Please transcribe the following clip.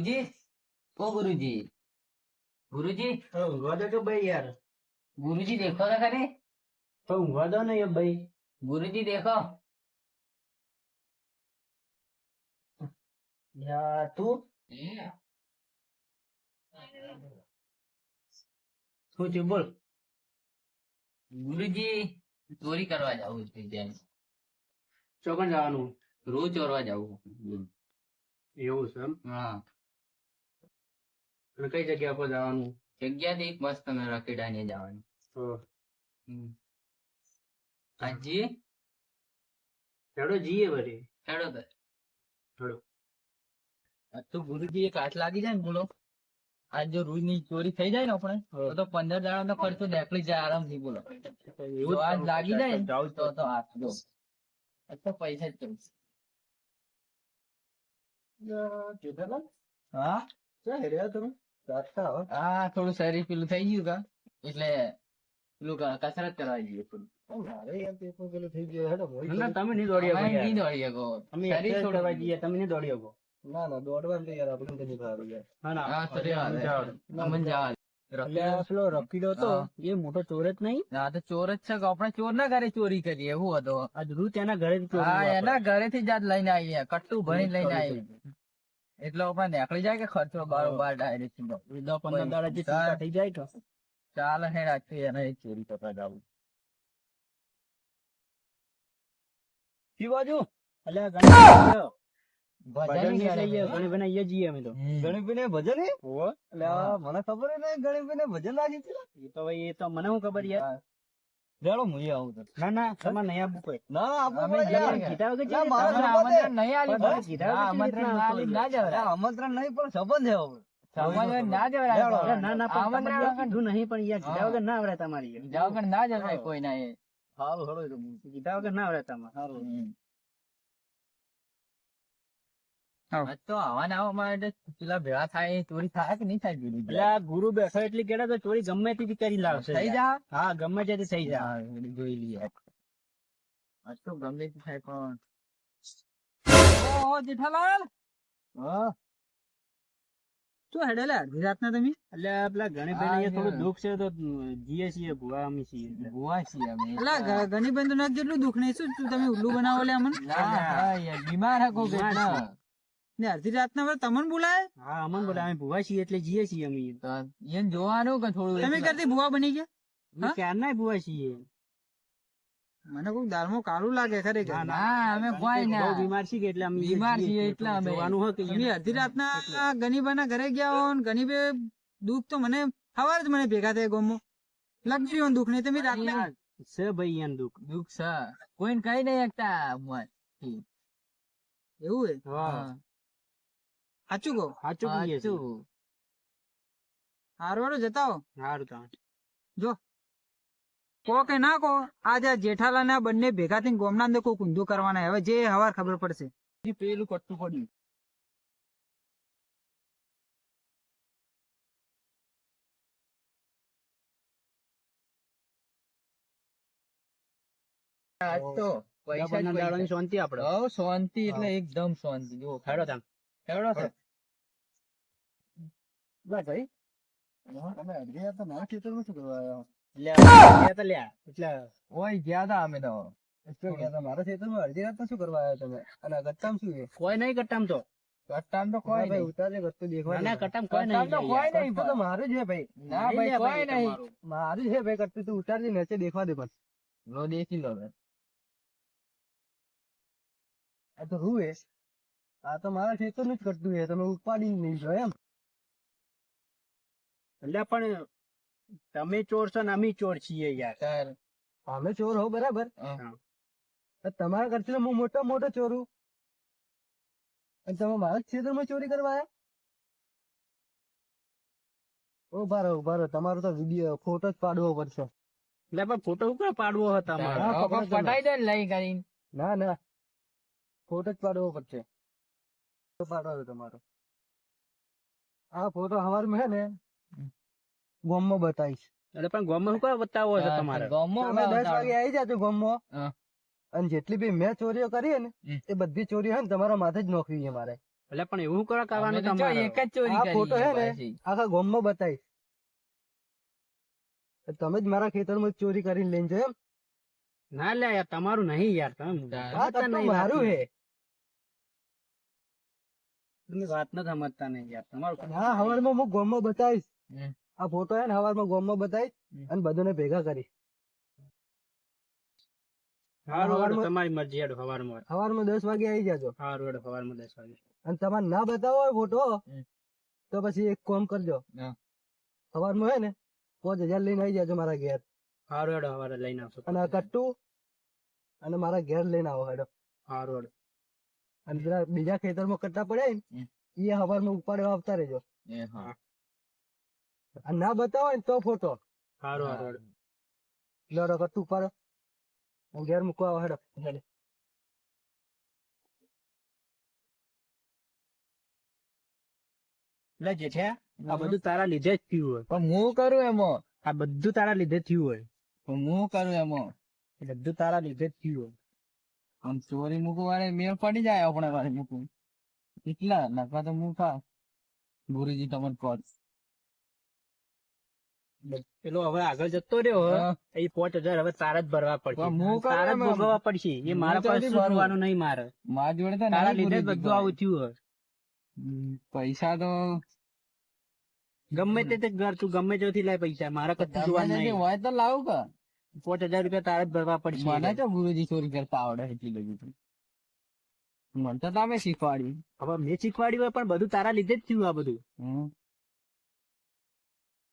ગુરુજી? ઓ ગુરુજી? ગુરુજી? ઊંઘવા દો તો ભાઈ યાર. ગુરુજી દેખો તો ખરી તો ઊંઘવા દો ને ભાઈ. ગુરુજી દેખો. તું? શું છે બોલ. ગુરુજી ચોરી કરવા જવું છે ત્યાં. ચોકન જવાનું? રોજ ચોરવા જવું. એવું છે એમ? હા. અને કઈ જગ્યા પર જવાનું? જગ્યા થી એક મસ્ત તમે રખેડા ને જવાનું તો હાજી હેડો જઈએ વળી. હેડો તો. હેડો. તો ગુરુજી એક હાથ લાગી જાય ને બોલો. આજ જો રૂઈ ની ચોરી થઈ જાય ને આપણે તો પંદર દાડા નો ખર્ચો નીકળી જાય આરામથી બોલો. એવું આજ લાગી જાય ને તો તો. હાથ જો. તો પૈસા જ જેઠાલાલ હા? શું હેડ્યા તમે? હો. થોડું શરીર પેલું થઈ ગયું કા? એટલે પેલું કસરત કરવા જઈએ થોડું. ના, તમે નહીં દોડી શકો નહીં દોડી શકો. શરીર exercise જઈએ તમે નહીં દોડી શકો. ના ના દોડવા તો યાર આપણે નથી સારું યાર. ના ના. જવા પેલો એ મોટો ચોર જ નહીં? આ તો ચોર જ છે આપણે ચોર ના ઘરે ચોરી કરીએ એવું હતો. આજ રૂ તેના ઘરે એના ઘરેથી જ આજ લઈને આવી કટ્ટુ ભણી લઈને આવીએ. એટલે આપણે નીકળી જાય કે ખર્ચો બારોબાર ડાયરેક્ટ દસ પંદર દાડા જે ચાલ. થઈ જાય તો. ચાલ હે રાખી એને ચોરી કરવા જાવું. શી બાજુ અલ્યા ભજન મને ખબર ભજન લાગી છે. એ તો ભાઈ એ તો મને શું ખબર યાર? ચાલો હું આવું તો ના ના તમારે નહીં આપવું કોઈ ના અમે જઈએ. કીધા વગર ના, મારા આમંત્રણ નહીં આલી. કીધા આમંત્રણ ના આલી ના જવાય. આમંત્રણ નહીં પણ સંબંધ હે હવે ના જવાય ના ના આમંત્રણ નહીં પણ યાર કીધા. વગર ના આવડે તમારી. કીધા વગર ના જવાય કોઈ ના એ સારું સારું કીધા વગર ના આવડે તમારે સારું તો આવા ને આવા માટે પેલા ભેળા થાય ચોરી થાય કે નહીં થાય પેલી એટલે ગુરુ બેઠો એટલે કેડા તો ચોરી ગમે તેથી કરી લાવશે. થઈ જા. હા ગમે તે થઈ જા. જોઈ લઈએ. તો ગમે તે થાય પણ. જેઠાલાલ! હા. શું હેડેલા? અડધી રાતના તમે? એટલે પેલા ગણેશભાઈ અહીંયા થોડું દુઃખ છે તો જીએ છીએ ભુવા અમે છીએ. ભુવા છીએ અમે એટલે ગણેશભાઈ તો નથી જેટલું દુઃખ નહીં શું તમે ઉલ્લુ બનાવો લે અમને? બીમાર હકો કેટલા ને અડધી રાતના વાર તમને બોલાય હા અમન બોલાય અમે ભુવા છીએ એટલે જઈએ છીએ અમે. એમ જોવાનું કે થોડું તમે કરતી ભુવા બની ગયા? ક્યારના ભુવા છીએ? મને કોઈ દાળમાં કાળું લાગે ખરેખર. ના, અમે કોઈ ના. બીમાર છીએ એટલે અમે બીમાર છીએ એટલે અમે. જોવાનું હોય કે અડધી રાતના ગનીબાના ઘરે ગયા હો ગનીબે દુઃખ તો મને સવારે જ મને ભેગા થાય ગોમો લાગી રહ્યું દુઃખ નહીં તમે રાતના યાર, છે ભાઈ એમ દુઃખ. દુઃખ છે. કોઈને કઈ નહીં એકતા એવું હે. હા. સાચું કહો? હાચું કહીએ છીએ. હારવાડો જતા હો. સારું જો. કો કે ના કો આજ આ જેઠાલા ના બંને ભેગા થઈને ગોમના અંદર કોઈ ઊંધું કરવાના હવે જે હવાર ખબર પડશે. પેલું કટ્ટું પડ્યું. તો પૈસા. શાંતિ આપડે. શાંતિ એટલે એકદમ શાંતિ. જો ખેડો તાન ભાઈ. તમે અડધી રાતે મારા ખેતરમાં શું કરવા આવ્યા? એટલે લ્યા. એટલે ઓય ગયા તા અમે તો. શું તા? મારા અડધી રાતે શું કરવા આવ્યા તમે? અને ગત્તામ શું છે? કોઈ નહીં કટ્ટામ તો. તો કોઈ નહીં. ઉતારે ગત્તુ દેખવા ના કટ્ટામ કોઈ નહીં. તો કોઈ નહીં તો મારું છે ભાઈ. ના ભાઈ કોઈ નહીં. મારું છે ભાઈ કટ્ટુ તું ઉતાર દે નીચે દેખવા દે પણ લો દેખી લો હવે. આ તો હું એ આ તો મારા ખેતરનું જ કરતું છે તમે ઉપાડી નહીં જો એમ. એટલે પણ તમે ચોર છો ને અમે ચોર છીએ યાર. અમે ચોર હો બરાબર. તમારા કરતી હું મોટો મોટો ચોરું અને તમે મારા ક્ષેત્રમાં ચોરી કરવા આવ્યા ઊભા રહો ઊભા રહો. તમારો તો વીડિયો ફોટો જ પાડવો પડશે. એટલે પણ ફોટો ઉપર પાડવો હતો પટાઈ દે લઈ કરીને ના ના. ફોટો જ પાડવો પડશે. ફોટો પાડવો તમારો. આ ફોટો હવારમાં હે ને ગોમમાં બતાવીશ. એટલે પણ ગોમમાં શું કરવા બતાવવો છે તમારે? ગામમાં તમે દસ વાગે આવી જાજો ગોમમાં. અને જેટલી બી મેં ચોરીઓ કરી ને એ બધી ચોરી હે ને તમારા માથે જ નોખવી છે મારે. એટલે પણ એવું કરવા કરવાનું અમે તમારે? એક જ ચોરી કરી ફોટો છે હે ને? આખા ગામમાં બતાવીશ. તમે જ મારા ખેતરમાં ચોરી કરીને લઈને એમ. ના લે યાર તમારું નહીં યાર હા, તમે મારું હે તમે વાત ન સમજતા નહીં યાર તમારું હા હવારમાં હું ગોમો બતાવીશ. આ ફોટો હે ને હવારમાં ગોમમાં બતાવી અને બધાને ભેગા કરી. તમારી મરજી હેડો સવારમાં હવારમાં દસ વાગે આવી જાજો. હારું હેડો સવારમાં દસ વાગે. અને તમારે ના બતાવો હોય ફોટો તો પછી એક કામ કરજો. હા. હે ને પાંચ હજાર લઈને આવી જાજો મારા ઘેર. હારું હેડો સવારે લઈને આવશો. અને કટ્ટુ અને મારા ઘેર લઈને આવો હેડો. હારું હેડો. અને બીજા ખેતરમાં કટ્ટા પડ્યા ને. એ હવારમાં ઉપાડવા આવતા રહેજો. હા. અને ના બતાવો ને તો ફોટો. હારું હારું લડો લડો તું પર હું ઘેર મૂકવા હેડો હેડો. એટલે છે આ બધું તારા લીધે જ થયું હોય. પણ હું કરું એમો? આ બધું તારા લીધે થયું હોય. પણ હું કરું એમો? બધું તારા લીધે જ થયું હોય. આમ ચોરી મૂકવા વાળે મેળ પડી જાય આપણે વાળે મૂકવું. કેટલા નકા તો મૂકા. ગુરુજી તમને કહો. પેલો હવે આગળ જતો રહ્યો એ પોચ હજાર હવે તારા જ ભરવા પડશે. તારા જ ભોગવવા પડશે. એ મારા પાસે ભરવાનું નહીં મારે. મારા જોડે તો તારા લીધે બધું આવું થયું પૈસા તો ગમે તે ઘર તું ગમે ત્યાંથી લાય પૈસા. મારા કશું જોવા નહીં. હોય તો લાવું કે. પોચ હજાર રૂપિયા તારા જ ભરવા પડશે. મને તો ગુરુજી ચોરી કરતા આવડે એટલી બધી. મને તો તમે શીખવાડ્યું હવે મેં શીખવાડ્યું હોય પણ બધું તારા લીધે જ થયું આ બધું.